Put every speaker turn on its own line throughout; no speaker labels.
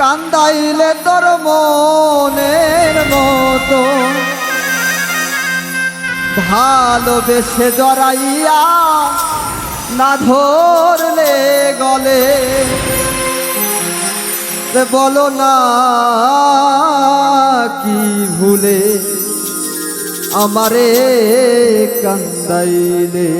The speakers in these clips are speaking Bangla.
কান্দাইলে তোর মনের মতো। ভালোবেসে জড়াইয়া না ধরলে গলে। বলো না কি ভুলে আমারে কান্দাইলে।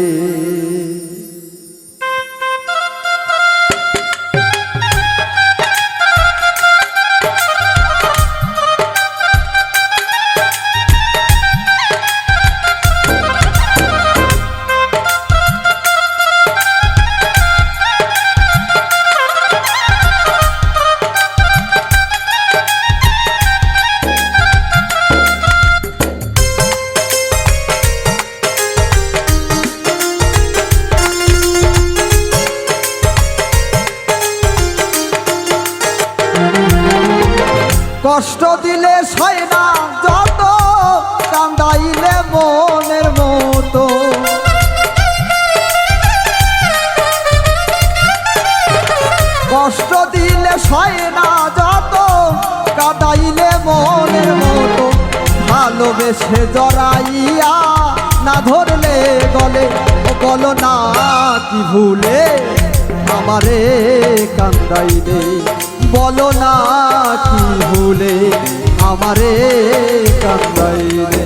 কষ্ট দিলে সয় না যত, কান্দাইলে মনের মতো। কষ্ট দিলে সয় না যত, কাদাইলে মনের মতো। ভালোবেসে জড়াইয়া না ধরলে গলে, ও বলো না কি ভুলে আমারে কান্দাইলে। বলো না কি ভুলে আমারে কান্দাইলে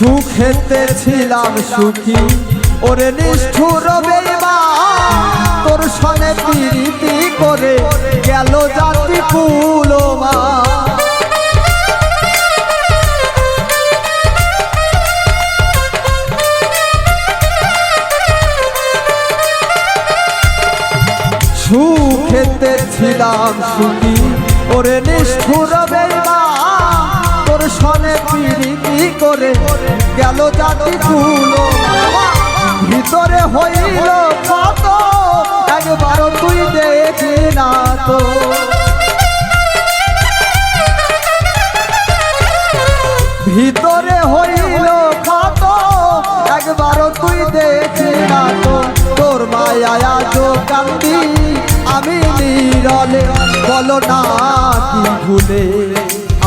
সুখেতে ছিলাম সুখী। ওরে নিষ্ঠুর তোর সনে প্রীতি করে গেল জাতি ফুলমা সুখেতে ছিলাম সুখী, ওরে নিষ্ঠুর গেল জাতি ফুল। ভিতরে হইল কত একবারও তুই দেখি না তো। ভিতরে হইল কত একবারও তুই দেখি না তো। তোর মায়া তো কান্দি। আমি নিরলে বলো না কি ভুলে।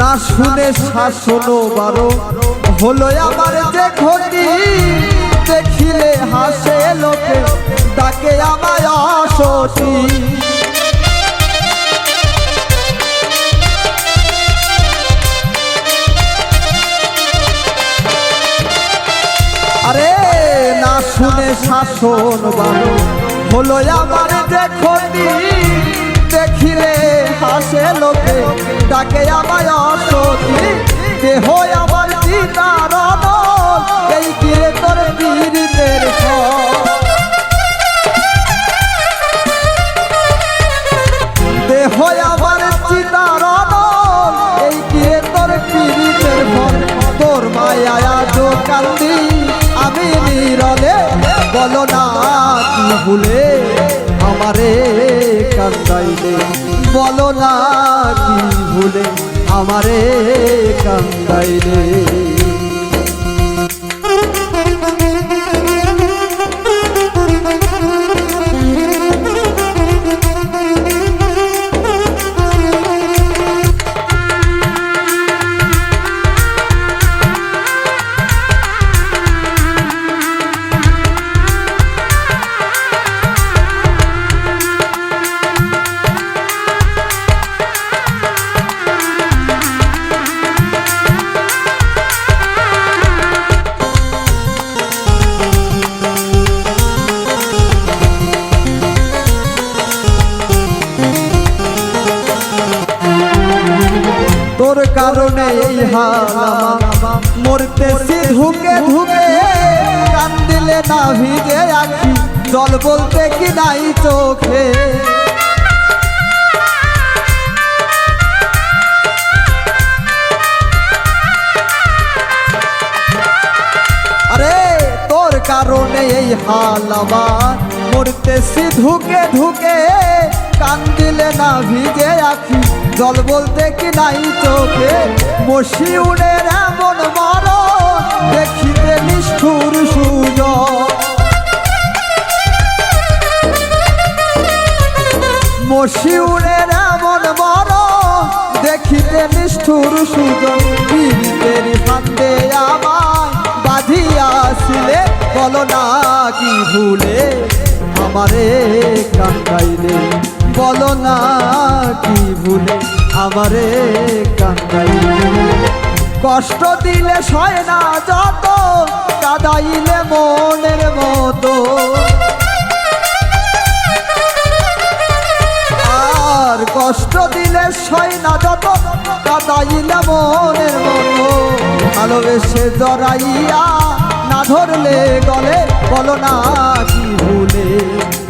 না শুনে শাসন বারো। হলো আমার যে ক্ষতি, দেখিলে হাসে লোকে তাকে আমায় অসতি। আরে না শুনে শাসন বারো। হলো আমার যে ক্ষতি, দেখিলে হাসে লোকে তাকে অসতি দেহ আমার চিতার এই কিরে তোর বীরদের দেহ আমার চিতার এই কিরে তোর পীড়িতের ফল তোর মায়া কান্দি, আমি নিরলে বলো না কি ভুলে আমারে কান্দাইলে। বলো না কি ভুলে আমারে কান্দাইলে। হালামা মরতেছি ধুকে ধুকে কান দিলে না ভিজে আখি জল বলতে কি নাই চোখে আরে তোর কারণে এই হাল আমার মরতেছি ধুকে ধুকে কান দিলে না ভিজে আখি জল বলতে কি নাই চোখে মশি উড়ের এমন মর দেখিতে নিষ্ঠুর সুজ মশি উড়ের এমন মর দেখিতে নিষ্ঠুর সুজন। পীড়িতের ফান্দে আমায় বাঁধিয়াছিলে, বলো না কি ভুলে? আমারে কান্দাইলে বলো না কি ভুলে আমারে কান্দাইলে? কষ্ট দিলে সয় না যত, কাদাইলে মনের মতো। আর কষ্ট দিলে সয় না যত, কাদাইলে মনের মতো। ভালোবেসে জড়াইয়া না ধরলে গলে, বলো না কি ভুলে।